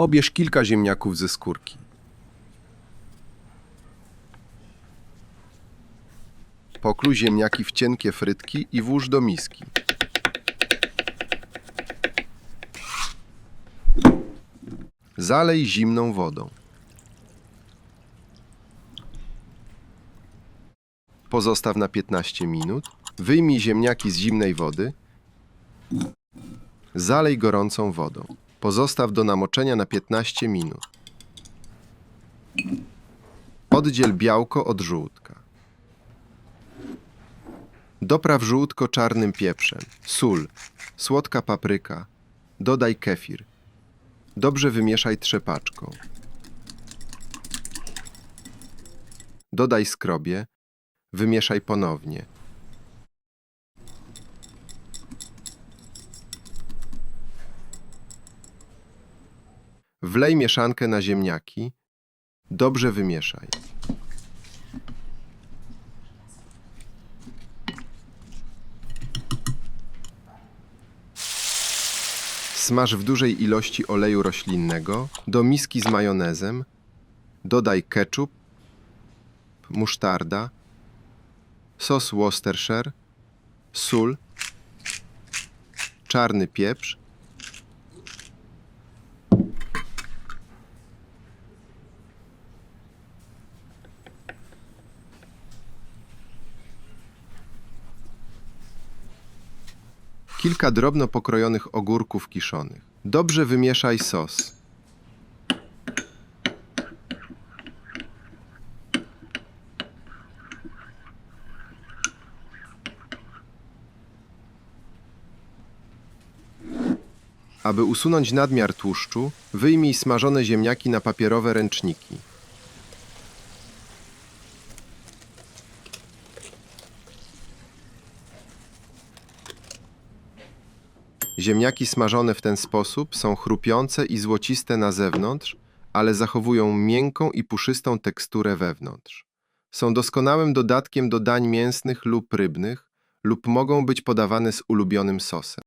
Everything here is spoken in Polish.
Obierz kilka ziemniaków ze skórki. Pokrój ziemniaki w cienkie frytki i włóż do miski. Zalej zimną wodą. Pozostaw na 15 minut. Wyjmij ziemniaki z zimnej wody. Zalej gorącą wodą. Pozostaw do namoczenia na 15 minut. Oddziel białko od żółtka. Dopraw żółtko czarnym pieprzem, sól, słodka papryka. Dodaj kefir. Dobrze wymieszaj trzepaczką. Dodaj skrobie. Wymieszaj ponownie. Wlej mieszankę na ziemniaki. Dobrze wymieszaj. Smaż w dużej ilości oleju roślinnego do miski z majonezem. Dodaj ketchup, musztarda, sos Worcestershire, sól, czarny pieprz, kilka drobno pokrojonych ogórków kiszonych. Dobrze wymieszaj sos. Aby usunąć nadmiar tłuszczu, wyjmij smażone ziemniaki na papierowe ręczniki. Ziemniaki smażone w ten sposób są chrupiące i złociste na zewnątrz, ale zachowują miękką i puszystą teksturę wewnątrz. Są doskonałym dodatkiem do dań mięsnych lub rybnych, lub mogą być podawane z ulubionym sosem.